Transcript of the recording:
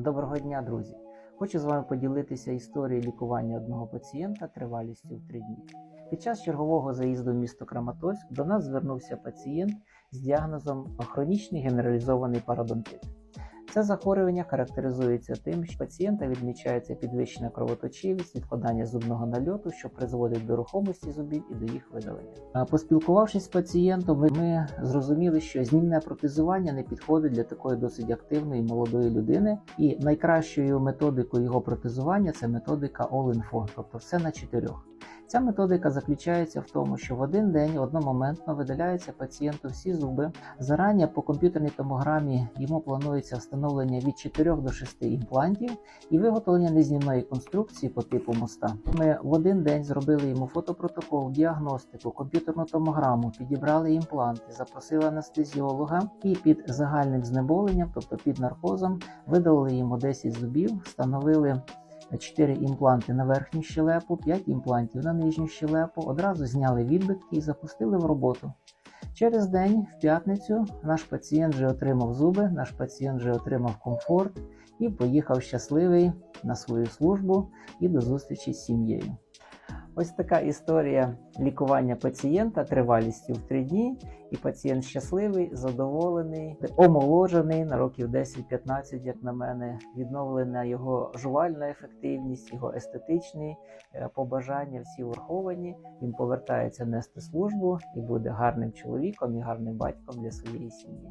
Доброго дня, друзі! Хочу з вами поділитися історією лікування одного пацієнта тривалістю в 3 дні. Під час чергового заїзду в місто Краматорськ до нас звернувся пацієнт з діагнозом хронічний генералізований пародонтит. Це захворювання характеризується тим, що пацієнта відмічається підвищена кровоточивість, відкладання зубного нальоту, що призводить до рухомості зубів і до їх видалення. Поспілкувавшись з пацієнтом, ми- зрозуміли, що знімне протезування не підходить для такої досить активної молодої людини, і найкращою методикою його протезування це методика All-in-4, тобто все на чотирьох. Ця методика заключається в тому, що в один день одномоментно видаляються пацієнту всі зуби. Зарані по комп'ютерній томограмі йому планується встановлення від 4 до 6 імплантів і виготовлення незнімної конструкції по типу моста. Ми в один день зробили йому фотопротокол, діагностику, комп'ютерну томограму, підібрали імпланти, запросили анестезіолога і під загальним знеболенням, тобто під наркозом, видалили йому 10 зубів, встановили 4 імпланти на верхню щелепу, 5 імплантів на нижню щелепу, одразу зняли відбитки і запустили в роботу. Через день, в п'ятницю, наш пацієнт вже отримав зуби, наш пацієнт вже отримав комфорт і поїхав щасливий на свою службу і до зустрічі з сім'єю. Ось така історія лікування пацієнта тривалістю в 3 дні, і пацієнт щасливий, задоволений, омоложений на років 10-15, як на мене, відновлена його жувальна ефективність, його естетичні е, побажання, всі враховані. Він повертається нести службу і буде гарним чоловіком і гарним батьком для своєї сім'ї.